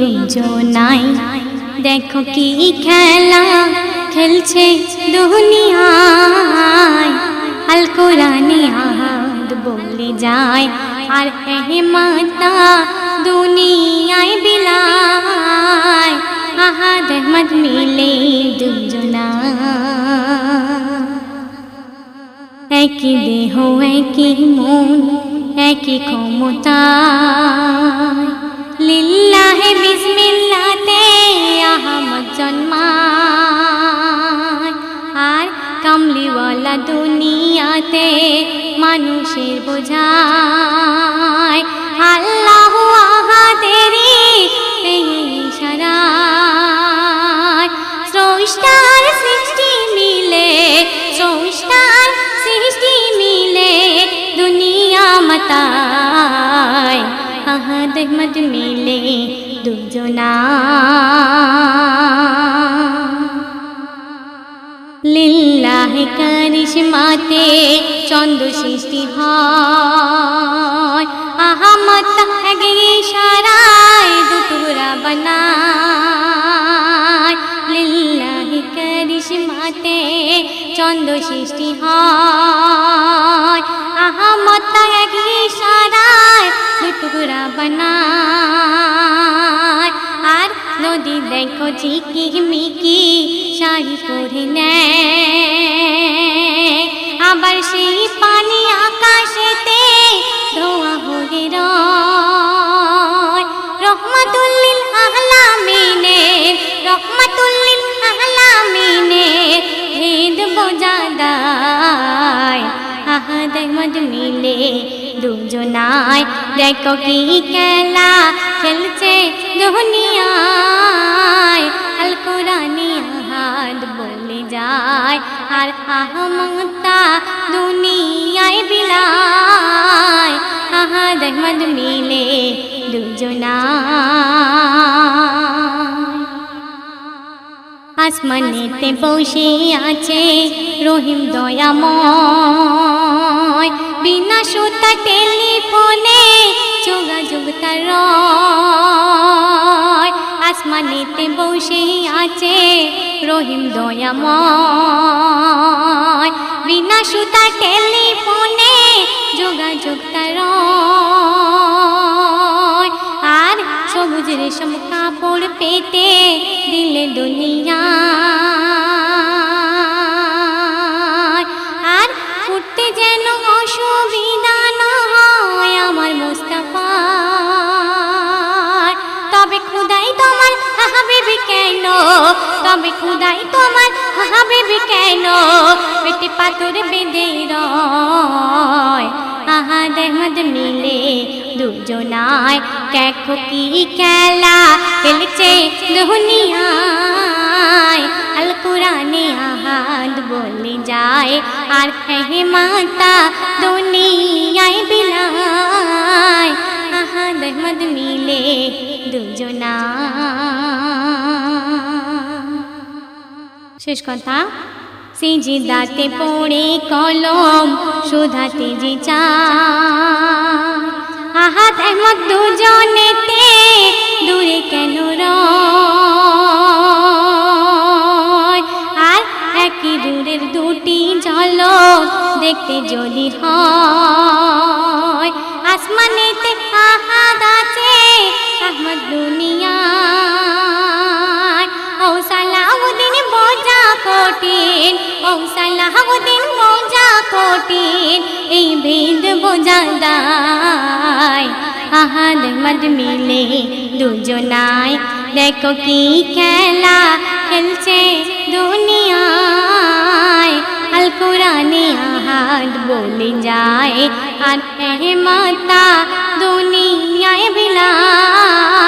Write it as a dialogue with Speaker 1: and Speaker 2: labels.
Speaker 1: দুজনাই দেখো কি খেলা খেলছে দুনিয়ায়। আল কোরআনে আহাদ বলে যায়, আর এহমাতা দুনিয়ায় বিলায়, আহাদ আহমদ মিলে দুজনা একই দেহ, একই মন, একই ক্ষমতা। লিল্লাহে বিসমিল্লাতে আহমদ জন্মায়। আর কামলিওয়ালা দুনিয়াতে মানুষের বোঝায়। আল্লাহ আহাদেরি এই ইশারায় সৃষ্টি মিলে, স্রষ্টার সৃষ্টি মিলে দুনিয়া মতায়। আহাদ আহমদ মিলে দুজনা। লিল্লাহি করিশমাতে চন্দ্র সৃষ্টি হয়। আহমদ এক ইশারায় দুটুরা বানায়। লিল্লাহি করিশমাতে চন্দ্র সৃষ্টি হয়। ইশারায় দুটুরা আর নদী দেখো ঝিকি মিকি শাড়ি পরে নেয়। আবার সেই পানি আকাশেতে ধোয়া হয়ে রহমাতুল্লিল আহলামিনে রহমাতুল্লিল আহলামিনে ভেদ বোঝাদায়। আহাদ মিলে দুজনায় দেখো কি খেলা খেলছে দুনিয়ায় আল কোরআনে আহাদ বলে যায় আর আহমতা দুনিয়ায় বিলায় আহাদ আহমদ মিলে দুজনায় আসমানেতে বসে আছে রহিম দয়াময় বিনা সুতা টেলিফোনে রয়। আসমানেতে বসে আছে রহিম দয়াময় বিনা সুতা টেলিফোনে যোগাযোগ তার আর সবুজ রেশম কাপড় পেতে দিলে দুনিয়া আর ফুটতে যেন অসুবিধা কেন? পেটে পাথর বেঁধে রয়। আহাদ মিলে দুজনায় দেখো কি খেলা? খেলছে দুনিয়ায়। আল কোরআনে আহাদ বলে যায়, আর হে মাতা দুনিয়ায় বিলায়। আহাদ আহমদ মিলে দুজনা। শেষ কথা। সিজিদাতে পড়ে কলম শোধাতে যে চায় আহাত আহমদ দুজনেতে দূরে কেন আর একই দূরের দুটি ঝলক দেখতে যদি হয় আসমানেতে আহাদ আছে আহমদ দুনিয়ায় কঠিন, ওম সালাহউদ্দিন মৌজা কঠিন, এই ভেদ বোঝা দায়। আহাদ মদ মিলে দুজনায়, দেখো কি খেলা খেলছে দুনিয়ায়। আল কোরআনে আহাদ বলে যায়, আর মাতা দুনিয়ায় বিলায়।